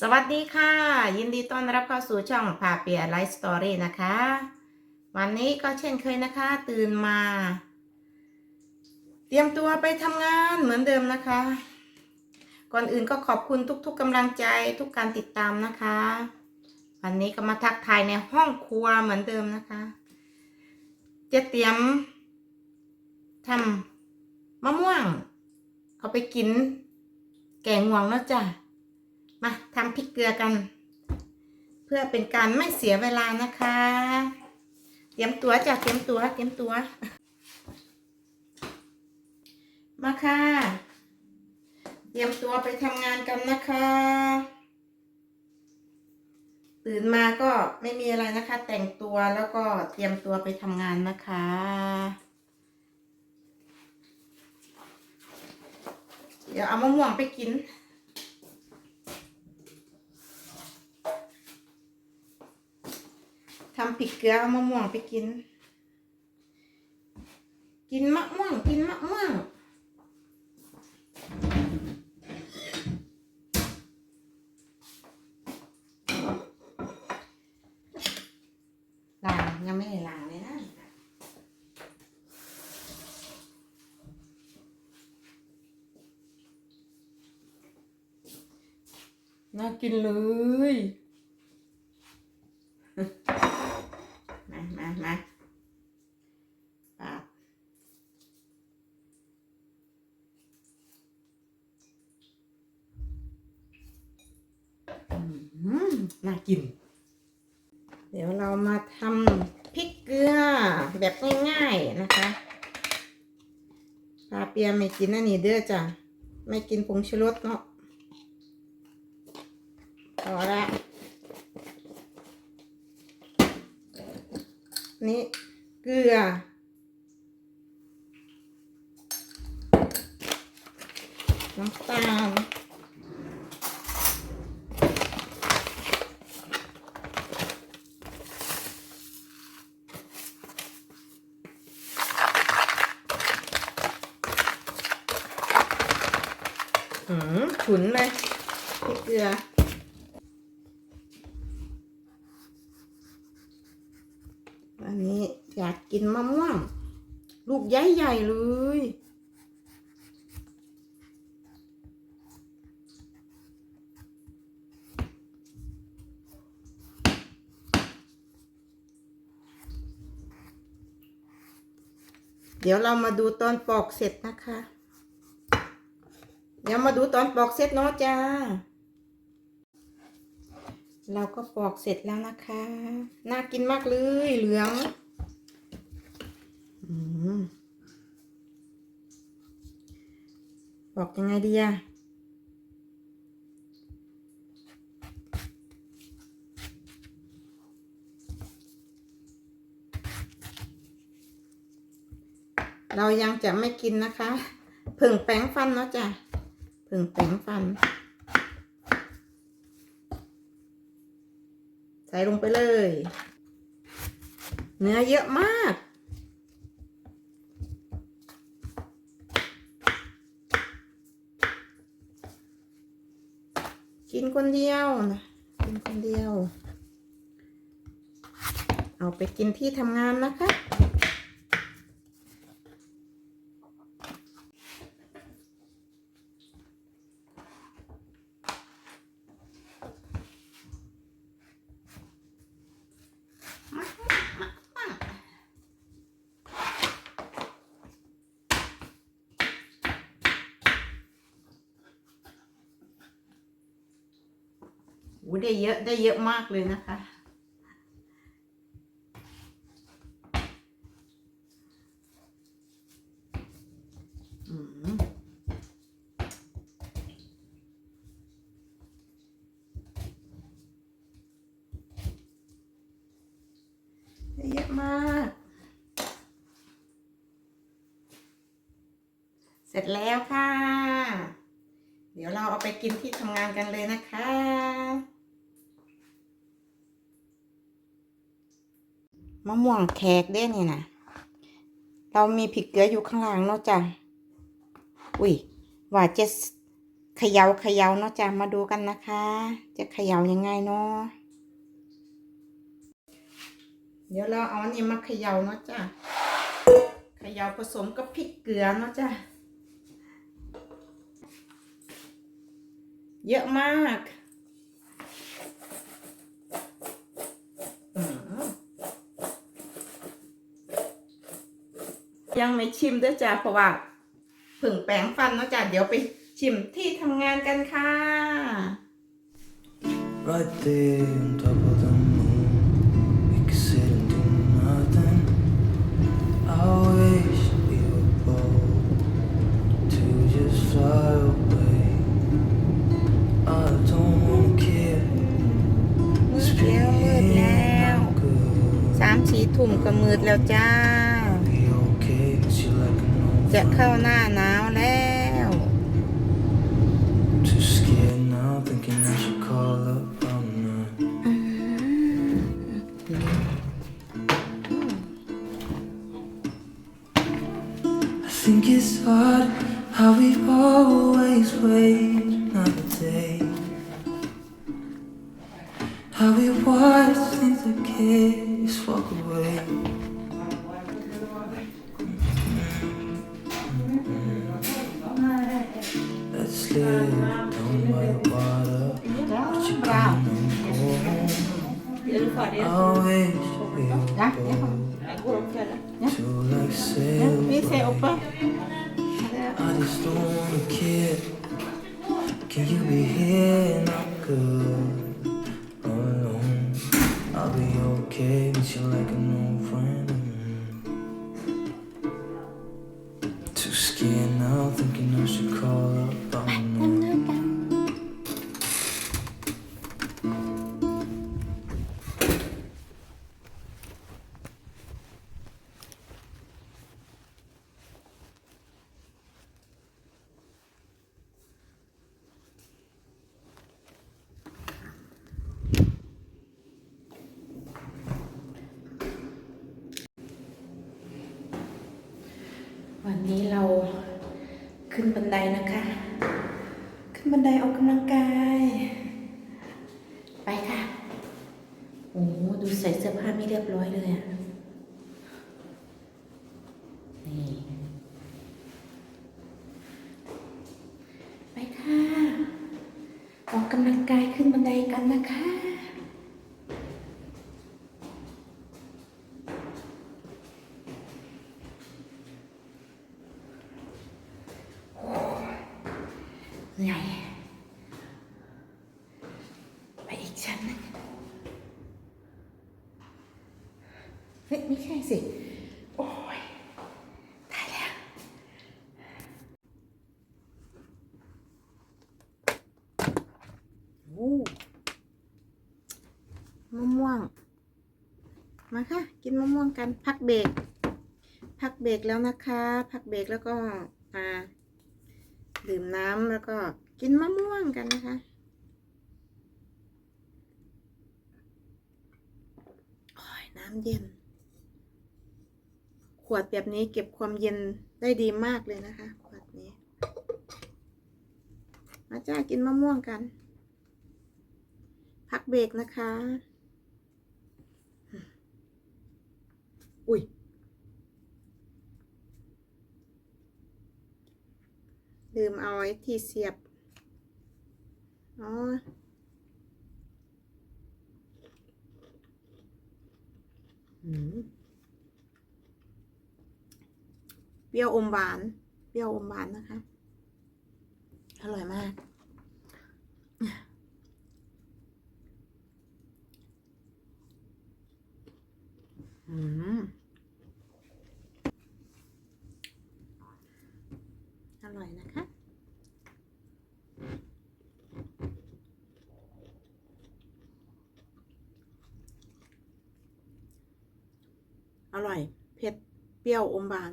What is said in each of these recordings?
สวัสดีค่ะ ยินดีต้อนรับเข้าสู่ช่องพาเปียไลฟ์สตอรี่นะคะ วันนี้ก็เช่นเคยนะคะ ตื่นมา เตรียมตัวไปทำงานเหมือนเดิมนะคะ ก่อนอื่นก็ขอบคุณทุกๆกำลังใจทุกการติดตามนะคะ วันนี้ก็มาทักทายในห้องครัวเหมือนเดิมนะคะ จะเตรียมทำมะม่วง เอาไปกิน แกงงวงแล้วจ้ะ มาทำพริกเกลือกัน เพื่อเป็นการไม่เสียเวลานะคะ เตรียมตัวจ้ะเตรียมตัวเตรียมตัว มาค่ะ เตรียมตัวไปทำงานกันนะคะ ตื่นมาก็ไม่มีอะไรนะคะ แต่งตัวแล้วก็เตรียมตัวไปทำงานนะคะเดี๋ยวเอามะม่วงไปกิน ทำผิดเกลือเอามะม่วงไปกิน กินมะม่วง กินมะม่วง ล้างยังไม่ได้ล้างเลยนะน่ากินเลย มามามาปาดอืมน่า กิน เดี๋ยวเรามาทำพริกเกลือแบบง่ายๆนะคะปลาเปียไม่กินอันนี้เด้อจ้ะไม่กินผงชูรสเนาะพอละนี่เกลือ น้ำตาล หืม ฉุนเลยพริกเกลือ อันนี้อยากกินมะม่วง ลูกใหญ่ๆเลย เดี๋ยวเรามาดูตอนปอกเสร็จนะคะ เดี๋ยวมาดูตอนปอกเสร็จเนาะจ้า เราก็ปอกเสร็จแล้วนะคะ น่ากินมากเลยเหลืองอปอกยังไงดีอะเรายังจะไม่กินนะคะ ผึ่งแป้งฟันเนาะจ้ะ ผึ่งแป้งฟัน ใส่ลงไปเลย เนื้อเยอะมาก กินคนเดียวนะกินคนเดียว เอาไปกินที่ทำงานนะคะ โอ้ ได้เยอะได้เยอะมากเลยนะคะ อืมได้เยอะมาก เสร็จแล้วค่ะ เดี๋ยวเราเอาไปกินที่ทำงานกันเลยนะคะ มะม่วงแขกเด้นี่นะเรามีพริกเกลืออยู่ข้างล่างเนาะจ้ะ อุ้ยว่าจะเขย่าเขย่าเนาะจ้ะ มาดูกันนะคะ จะเขย่ายังไงเนาะ เดี๋ยวเราเอาอันนี้มาเขย่าเนาะจ้ะ เขย่าผสมกับพริกเกลือเนาะจ้ะ เยอะมากอืม ยังไม่ชิมด้วยจ้ะเพราะว่าเพึ่งแปรงฟันเนาะจ้ะเดี๋ยวไปชิมที่ทำงานกันค่ะ Right there on top of the moon, we could sit and do nothing. I wish we were bold to just fly away. I don't wanna care. มืด It's แล้ว been มืดแล้ว here, good. สามสี่ทุ่มก็มืดแล้วจ้า จะเข้า friend. หน้าหนาวแล้ว Too scared now, thinking I should call up all night. I think it's odd how we always wait another day. How we watch things that kids walk away. sleep on my water, but you can't go home. I wish we were to like sail I just don't wanna kid. Can you be here? and not good. Oh, Alone. I'll be okay with you like an old friend. ขึ้นบันไดนะคะ ขึ้นบันไดออกกำลังกาย ไปค่ะ โอ้ดูใส่เสื้อผ้าไม่เรียบร้อยเลยอะ นี่ ไปค่ะ ออกกำลังกายขึ้นบันไดกันนะคะ เหนื่อยไปอีกชั้นนึงเฮ้ยไม่ใช่สิ โอ้ยตายแล้ว โอ้มะม่วง มาค่ะ กินมะม่วงกัน พักเบรก พักเบรกแล้วนะคะ พักเบรกแล้วก็อ่า ดื่มน้ำแล้วก็กินมะม่วงกันนะคะ โอ้ยน้ำเย็น ขวดแบบนี้เก็บความเย็นได้ดีมากเลยนะคะ ขวดนี้ มาจ้ากินมะม่วงกัน พักเบรกนะคะ อุ้ย ลืมเอาไว้ที่เสียบอ๋ออืมเปรี้ยวอมหวาน เปรี้ยวอมหวานนะคะ อร่อยมาก อืม อร่อยนะคะ อ ร่อย เผ็ด เปรี้ยวอมหวาน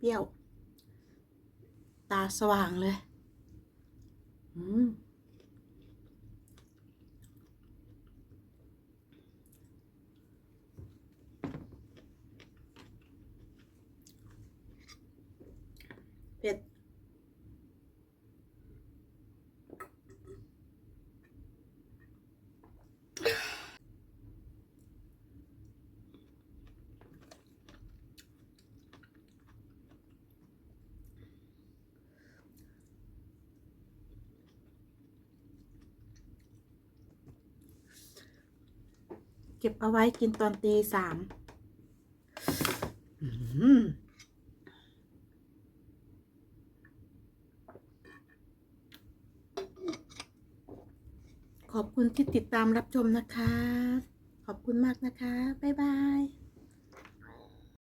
เปรี้ยว ตาสว่างเลย อืมเผ็ด เก็บเอาไว้กินตอนตีสามขอบคุณที่ติดตามรับชมนะคะ ขอบคุณมากนะคะ บ๊ายบาย